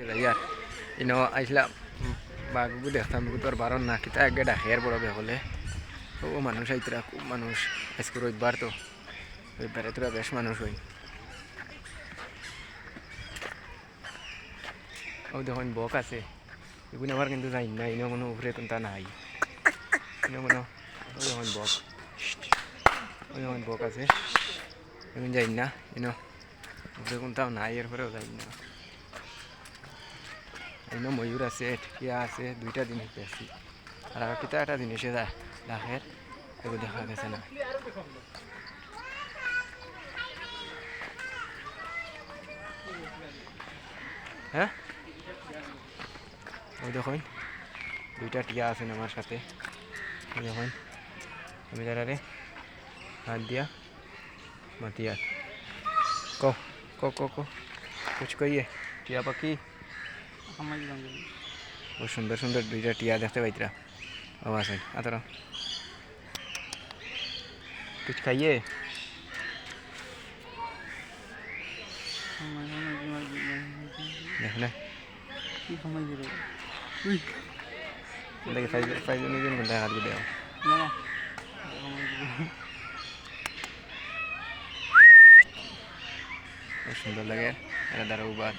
ইয়ার ইনো আইসলা বাঘবু দেখতাম তোর বারণ না কিতা আগে ডাকের বড় বেহলে ও মানুষ আইতরা খুব মানুষ আজকে রবিবার তো রবিবারে তোরা বেশ মানুষ হই ও দেখুন বক আছে এগুলো আমার কিন্তু যাই না ইনো কোনো উপরে কোনটা নাই ইনো কোনো ও দেখুন বক ও দেখুন বক আছে এখন যাই না ইনো উপরে কোনটাও নাই এরপরেও যাই না ইনো ময়ূর আছে টিয়া আছে দুইটা জিনিস দেখছি আর আর কিতা একটা জিনিসে যা লাখের এগুলো দেখা গেছে না হ্যাঁ ওই দেখুন দুইটা টিয়া আছেন আমার সাথে ওই দেখুন আমি তারারে হাত দিয়া মাতিয়া ক ক ক ক কইয়ে টিয়া পাখি ও সুন্দর সুন্দর দুইটা টিয়া দেখতে পাইতরা ও আছে আতর কুছ খাইয়ে দেখলে দেখে ফাইজ ফাইজ নিদিন কোনটা হাত গুলো সুন্দর লাগে এটা দাঁড়াবো বাদ